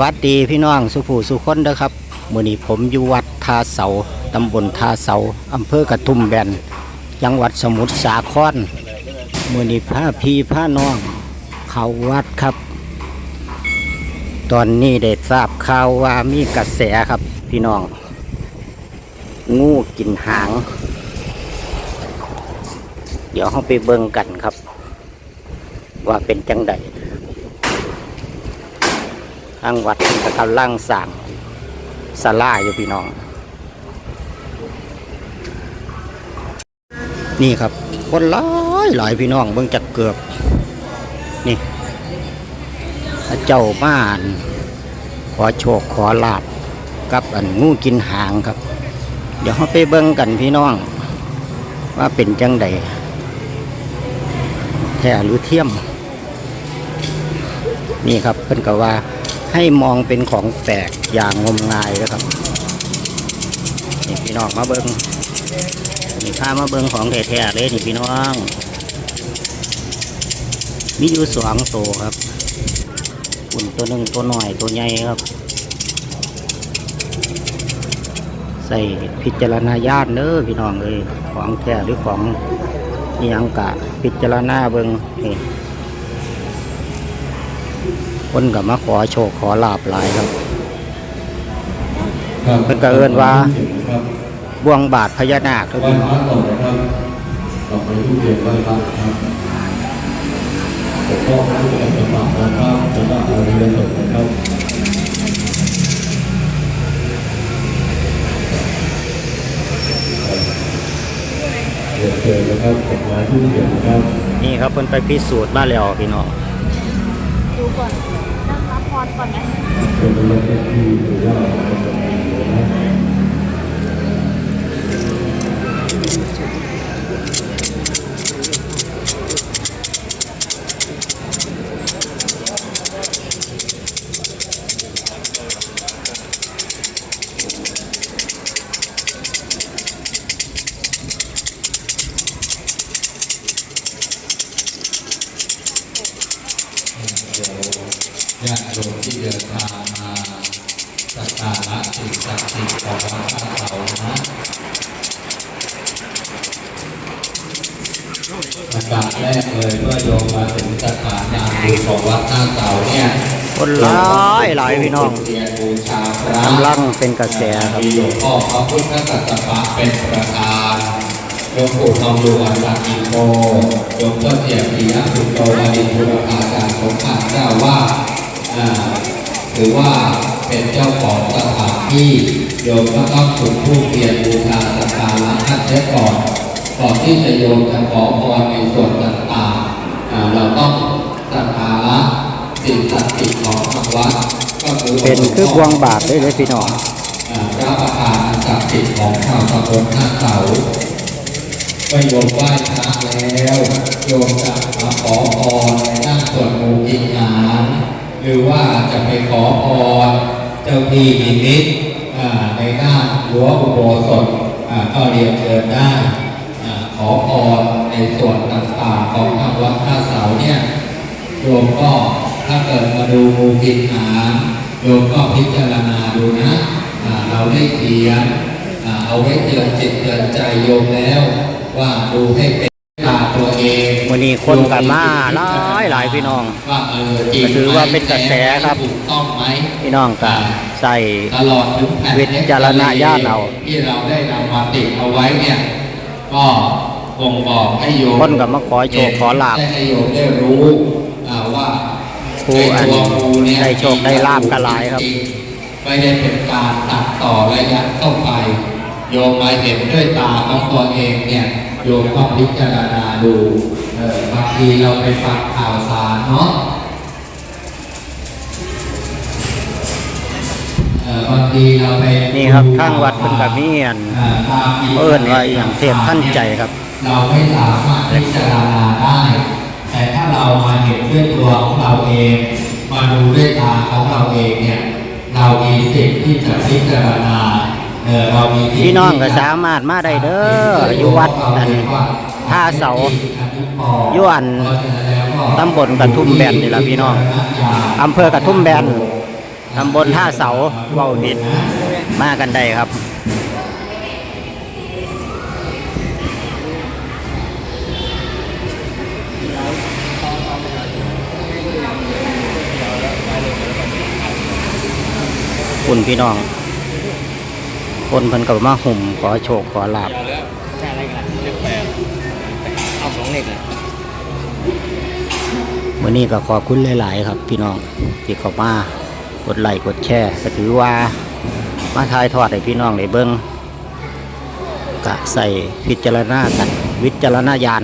วัสดีพี่น้องสุภูสุคนเด้อครับมื้อนี้ผมอยู่วัดทาเสาตำบลทาเสาอำเภอกระทุ่มแบนจังหวัดสมุทรสาครมื้อนี้พาพี่พาน้อง เขาวัดครับ ตอนนี้ได้ทราบข่าวว่ามีกระแสครับ พี่น้อง งูกินหาง เดี๋ยวเราไปเบิ่งกันครับ ว่าเป็นจังใด ทางวัดก็กำลังสั่งสลาอยู่พี่น้อง นี่ครับ คนหลายหลายพี่น้องเบิ่งจักเกือบ นี่เจ้าบ้าน ขอโชคขอลาบกับอันงูกินหางครับ เดี๋ยวเราไปเบิ่งกันพี่น้อง ว่าเป็นจังใดแท้หรือเทียม นี่ครับเพิ่นก็ว่า ให้มองเป็นของแปลกอย่างงมงายนะครับนี่พี่น้องมาเบิงนี่ข้ามาเบิงของแท้ๆเลยนี่พี่น้องมีอยู่สองตัวครับอุ่นตัวหนึ่งตัวหน่อยตัวใหญ่ครับ ใส่พิจารณาญาณเด้อพี่น้องเลยของแท้หรือของยังกะพิจารณาเบิงนี่ คนก็มาขอโชคขอลาบหลายครับเพิ่นก็เอิ้นว่าครับบ่วงบาทพญานาคครับไหว้พี่น้องพระต่อนะครับต่อไปทุกเดือนไหว้พระครับปกป้องทุกอย่างสำหรับนะครับสำหรับอริยสงฆ์นะครับเดี๋ยวเจอนะครับกฎหมายทุกอย่างนะครับนี่ครับเพิ่นไปพิสูจน์มาแล้วพี่น้อง ดูก่อนนั่งรับพรก่อนไหมเป็นเรื่องที่ถือว่าเป็นกฎหม ญาติโยมที่เดินทางมาสักการะสิ่งศักดิ์สิทธิ์ของวัดท่าเสานะประกาศแรกเลยเมื่อโยมมาถึงสถานงานบุญของวัดท่าเสาเนี่ยคนหลายหลายพี่น้องเรียนบูชาพระกำลังเป็นกระแสครับมีหลวงพ่อพระพุทธกัสสปะเป็นประธานหลวงปู่ทองดูวันรัตนิโกหลวงพ่อเจียบปียสุโตวานิบุรพาจารย์สมภารเจ้าว่าสอ่า ถือว่าเป็นเจ้าของสถานที่โยมก็ต้องจุดธูปเทียนบูชาสักการะท่านเสียก่อนก่อนที่จะโยมจะขอพรในส่วนต่างๆอ่าเราต้องสักการะสิ่งศักดิ์สิทธิ์ของทางวัดก็คือเป็นคือบ่วงบาทได้เลยพี่น้องอ่าพระประธานอันศักดิ์สิทธิ์ของชาวตำบลท่าเสาก็โยมไหว้พระแล้วโยมจะมาขอพรในด้านส่วนมูกินหาร หรือว่าจะไปขอพรเจ้าที่นิมิตอ่าในด้านรั้วอุโบสถก็เรียนเชิญได้อ่าขอพรในส่วนต่างๆของทางวัดท่าเสาเนี่ยโยมก็ถ้าเกิดมาดูมูกินหารโยมก็พิจารณาดูนะเราได้เขียนเอาไว้เตือนจิตเตือนใจโยมแล้ว ว่าดูให้เป็นตาตัวเองวันนี้คนกันมาหลายหลายพี่น้องว่าเออจริงก็ถือว่าเป็นกระแสครับถูกต้องไหมพี่น้องก็ใส่ตลอดถึงแผ่นวิจารณญาณเอาที่เราได้นำมาติดเอาไว้เนี่ยก็บ่งบอกให้โยมคนก็มาขอโชคขอลาภได้ให้โยมได้รู้อ่าว่าผู้อันไตัวงูเนี่ยได้โชคได้ลาภก็หลายครับไม่ได้เป็นการตัดต่อระยะเข้าไป โยมมาเห็นด้วยตาของตัวเองเนี่ย โยมต้องพิจารณาดูเออบางทีเราไปฟังข่าวสารเนาะเออบางทีเราไปนี่ครับทางวัดเพิ่นก็มีอันอ่าตามอิเอิ้นว่าอหย่างเทพท่านใจครับ เราไม่สามารถพิจารณาได้ แต่ถ้าเรามาเห็นด้วยตัวของเราเองมาดูด้วยตาของเราเองเนี่ย เรามีสิทธิ์ที่จะพิจารณา เออเรามีสิทธิ์พี่น้องก็สามารถมาได้เด้ออยู่วัดอันท่าเสาอยู่อันตำบลกระทุ่มแบนนี่ล่ะพี่น้องอำเภอกระทุ่มแบนตำบลท่าเสาเว้าผิดมากันได้ครับคุณพี่น้อง คนเพิ่นกับมาหุ่มขอโชคขอลาบเอาสองเลขเลยวันนี้ก็ขอบคุณหลาย ๆ ครับ พี่น้องที่เข้ามากดไลค์กดแชร์ก็ถือว่ามาทายทอดให้พี่น้องได้เบิ่งกะใส่พิจารณากันวิจารณญาณ